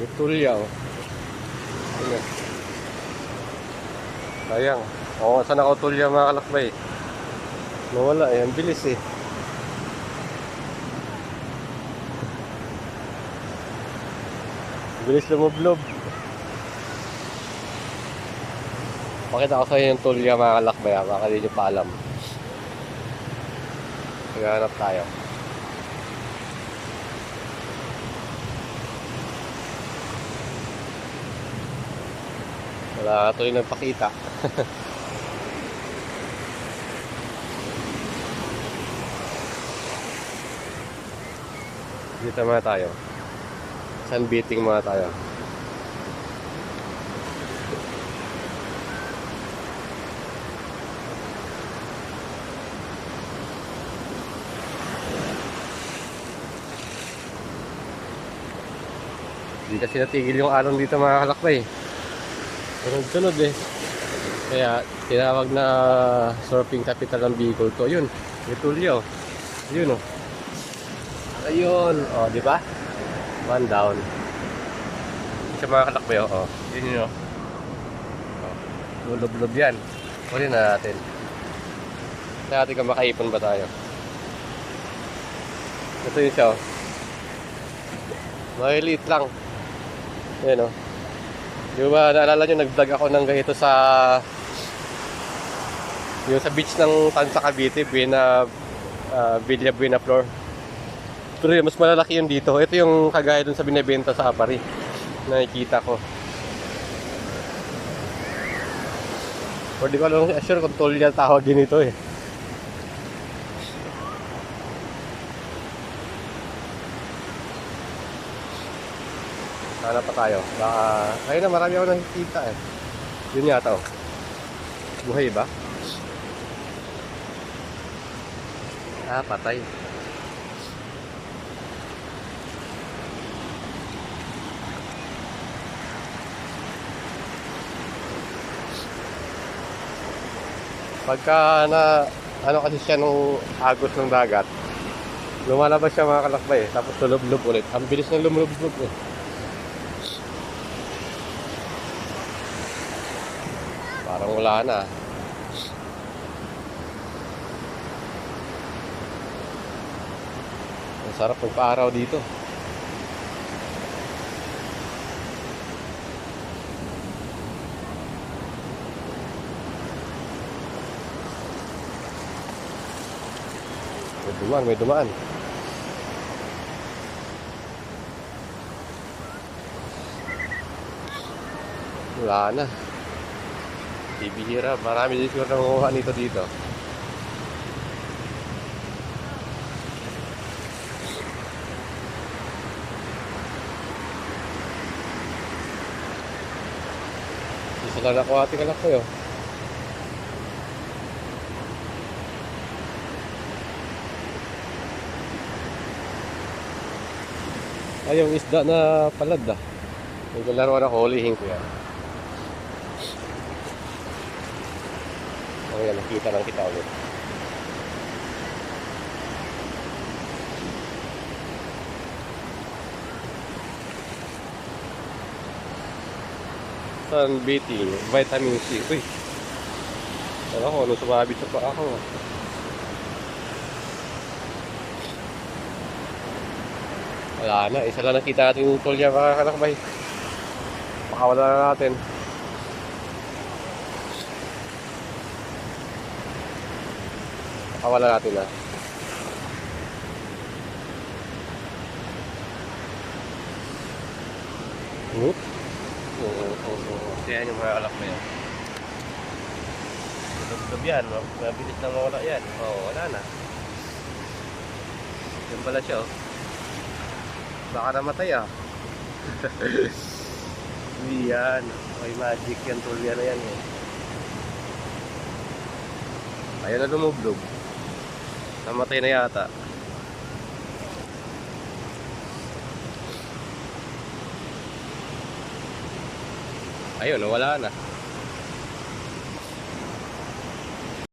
May tulya. Ano? Sayang. Oo, saan ako tulya mga kalakbay? Nawala eh. Ang bilis eh. Bilis lumublob. Pakita ko sa inyo yung tulya mga kalakbay ha. Baka di nyo pa alam. Maghanap tayo. Wala tuloy nagpakita. Dito muna tayo. Sunbeating muna tayo. Hindi kasi natigil yung alon dito mga kalakbay. Sunod-sunod eh. Kaya tinawag na surfing capital ng Bicol to. Yun, Vitulio. Yun oh. Ayun, oh, di ba? One down. Sa mga kalakbay oh. oh. Yun yun oh. oh. Lulob-lob yan. Huli na natin. Kaya natin kung makaipon ba tayo. Ito yun siya oh. Mahiliit lang. Yan oh. Di ba naalala nyo, nag-vlog ako ng ganito sa yung sa beach ng Tansa Cavite, Buena, uh, Villa Buena Flor. Pero mas malalaki yung dito. Ito yung kagaya dun sa binibenta sa Apari. Nakikita ko. Or ko alam sure kung tol yan tawagin ito eh. Hanap pa tayo. Baka, ayun na, marami ako nakikita eh. Yun yata oh. Buhay ba? Ah, patay. Pagka na, ano kasi siya nung agos ng dagat, lumalabas siya mga kalakbay eh. Tapos lulublob ulit. Ang bilis ng lumulublob eh. Parang wala na. Ang sarap magpa-araw dito. May dumaan, may dumaan. Wala na. Bibihira. Marami din siguro nangunguha nito dito. Isa lang nakuha ating anak ko yun. Ay, yung isda na palad ah. Yung laro na hulihin ko yan. Oh, yan, nakita lang kita ulit. Sunbathing, vitamin C. Uy, ano ko, ano sumabit sa pa ako. ah. Wala na, isa lang nakita natin yung tulya mga kalakbay. Pakawala na natin. Pakawala natin na. Whoop. Oo, oo, oo. Kaya yung mga kalakbay yan. Dubdub yan, ma- mabilis na mawala yan. Oo, wala na. Yan pala siya, oh. Baka namatay ah. Hindi yan. May magic yan, tulya na yan eh. Ayun na lumublog. Namatay na yata. Ayun, wala na.